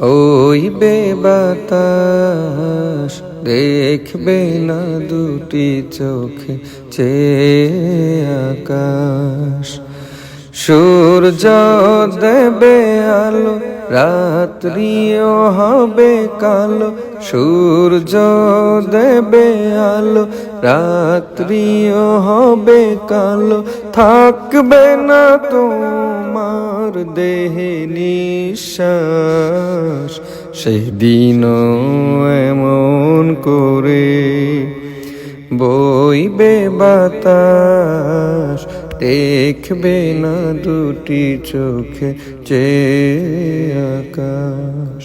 ওই বাতাস দেখবে না দুটি চোখে চে আকাশ। সূর্য দেবে আলো রাত্রিও হবে কালো, সূর্য দেবে আলো। রাত্রিও হবে কালো, থাকবে না তোমার দেহে নিঃশ্বাস। সেদিনও এমন করে বইবে বাতাস দেখবে না দুটি চোখে চে আকাশ।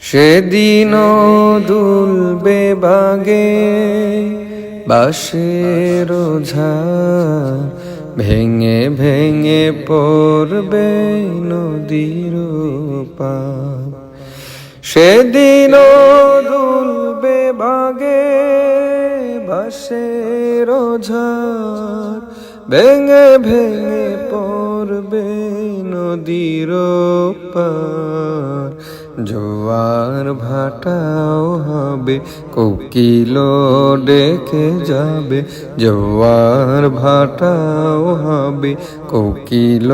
সেদিনও দুলবে বাগে বাঁশের ঝাড় ভেঙে ভেঙে পড়বে নদীর পার। সেদিন দুলবে বাগে বাঁশের ঝাড় ভেঙে ভেঙে পড়বে নদীর পার জোয়ার ভাটাও হবে কোকিল ডেকে যাবে। জোয়ার ভাটাও হবে কোকিল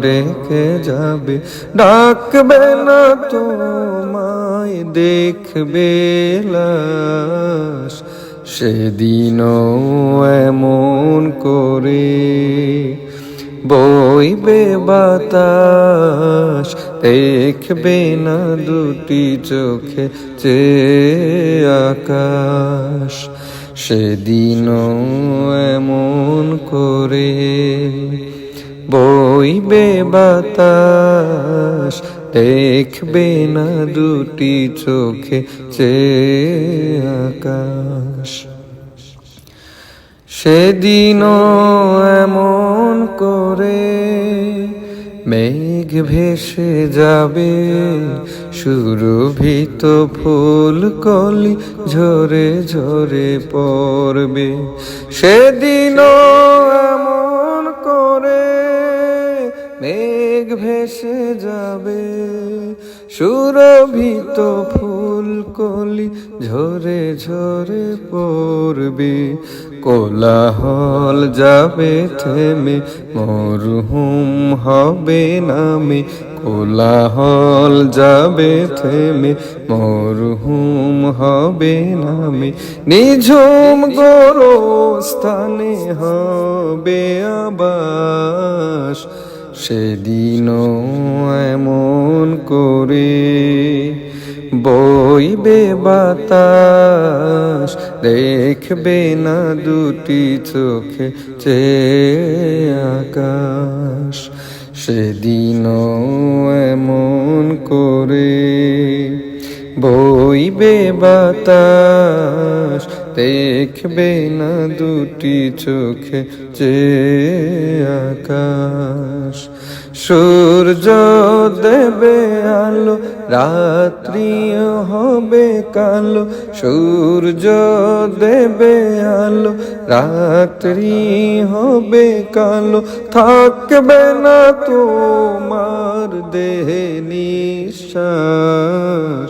ডেকে যাবে। ডাকবে না তোমায়, দেখবে লাশ। সেদিনও এমন করে বইবে বাতাস, দেখবে না দুটি চোখে চে আকাশ। সেদিনও এমন করে বইবে বাতাস দেখবে না দুটি চোখে চে আকাশ। সেদিনও এমন করে মেঘ ভেসে যাবে, সুরভিত ফুল কলি ঝরে ঝরে পড়বে। সেদিনও সুরভিত ফুল কলি ঝরে ঝরে পড়বে, কোলাহল যাবে থেমে, মরহুম হবে নামে, কোলাহল যাবে থেমে, মরহুম হবে নামে। নিঝুম গরো স্থানে হবে আবাস সেদিনও এমন করে বইবে বাতাস, দেখবে না দুটি চোখে চে আকাশ। সেদিনও এমন করে বইবে বাতাস দেখবে না দুটি চোখে চে আকাশ। সূর্য দেবে আলো রাত্রি হবে কালো। সূর্য দেবে আলো, রাত্রি হবে কালো। থাকবে না তোমার দেহে নিঃশ্বাস।